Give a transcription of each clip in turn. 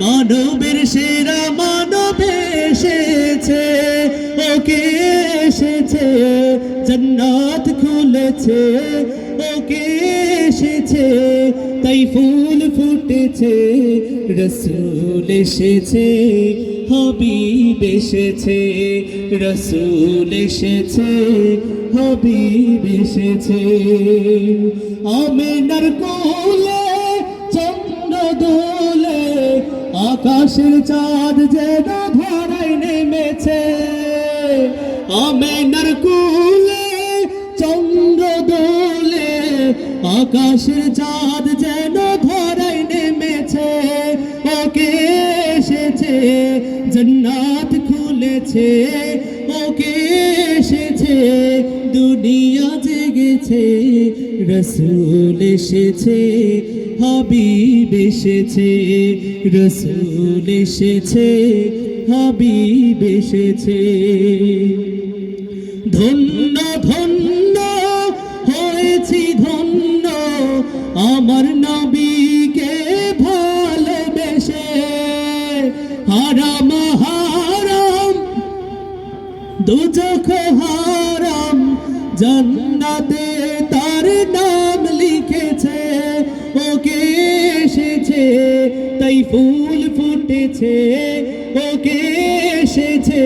মানবের সেরা মানব এসেছে, ওকে এসেছে, জন্নাত খুলেছে, ওকে এসেছে, তাই ফুল ফুটেছে, রসুল এসেছে, হবিব এসেছে, রসুল এসেছে, হবিব এসেছে। আমেনার কোলে আকাশের চাঁদ যেন ধরায় নেমেছে, আমেনার কোলে, চন্দ্র দোলে, আকাশের চাঁদ যেন ধরায় নেমেছে, ওকে এসেছে, জন্নাত খুলেছে, ওকে এসেছে, দুনিয়া জেগেছে রসুল এসেছে, হাবিব এসেছে, রসুল এসেছে, হাবিব এসেছে। ধন্য ধন্য, হয়েছি ধন্য, আমার নবীকে ভালোবেসে। হারাম হারাম দুচোখ হারাম। জান্নাতে তার নাম লিখেছে, ওকে এসেছে, তাই ফুল ফুটেছে, ওকে এসেছে,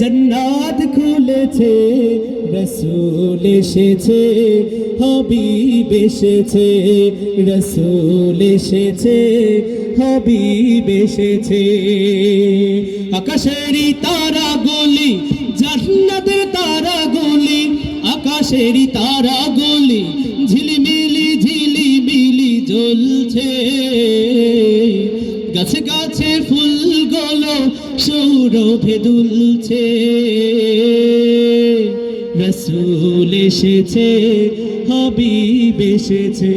জান্নাত খুলেছে, রসুল এসেছে, হবিব এসেছে, রসুল এসেছে, হবিব এসেছে। আকাশেরই তারা গলি জান্নাতের তারা গলি আকাশেরই তারা গলি, ঝিলিমিলি ঝিলিমিলি জ্বলছে। গাছে গাছে ফুলগুলো সৌরভে দুলছে। রসুল এসেছে, হবিব এসেছে,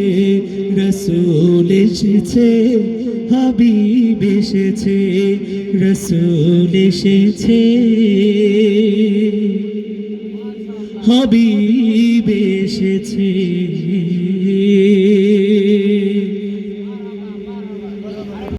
রসুল এসেছে, হাবিব এসেছে, রসুল এসেছে। হাবিব এসেছে।